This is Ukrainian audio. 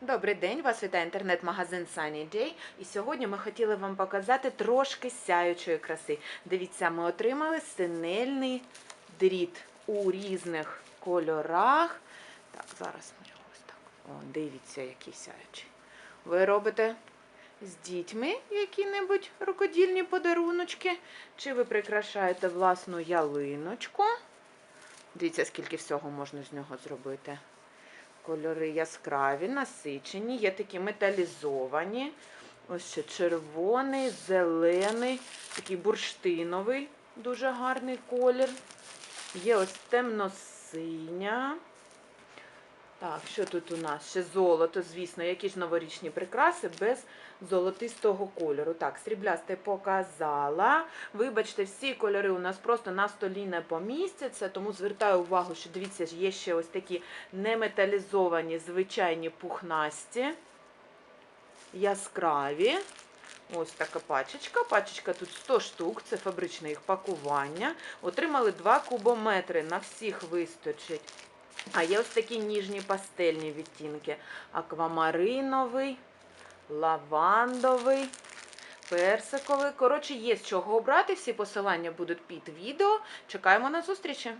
Добрий день, вас вітає інтернет-магазин Sunny Day. І сьогодні ми хотіли вам показати трошки сяючої краси. Дивіться, ми отримали синельний дріт у різних кольорах. Так, зараз ми ось так. О, дивіться, який сяючий. Ви робите з дітьми які-небудь рукодільні подаруночки, чи ви прикрашаєте власну ялиночку. Дивіться, скільки всього можна з нього зробити. Кольори яскраві, насичені, є такі металізовані. Ось ще червоний, зелений, такий бурштиновий, дуже гарний колір. Є ось темно-синя. Так, що тут у нас? Ще золото, звісно, які ж новорічні прикраси без золотистого кольору. Так, сріблясте показала. Вибачте, всі кольори у нас просто на столі не помістяться, тому звертаю увагу, що дивіться, є ще ось такі неметалізовані звичайні пухнасті, яскраві. Ось така пачечка. Пачечка тут 100 штук, це фабричне їх пакування. Отримали 2 кубометри, на всіх вистачить. А є ось такі ніжні пастельні відтінки. Аквамариновий, лавандовий, персиковий. Коротше, є з чого обрати. Всі посилання будуть під відео. Чекаємо на зустрічі.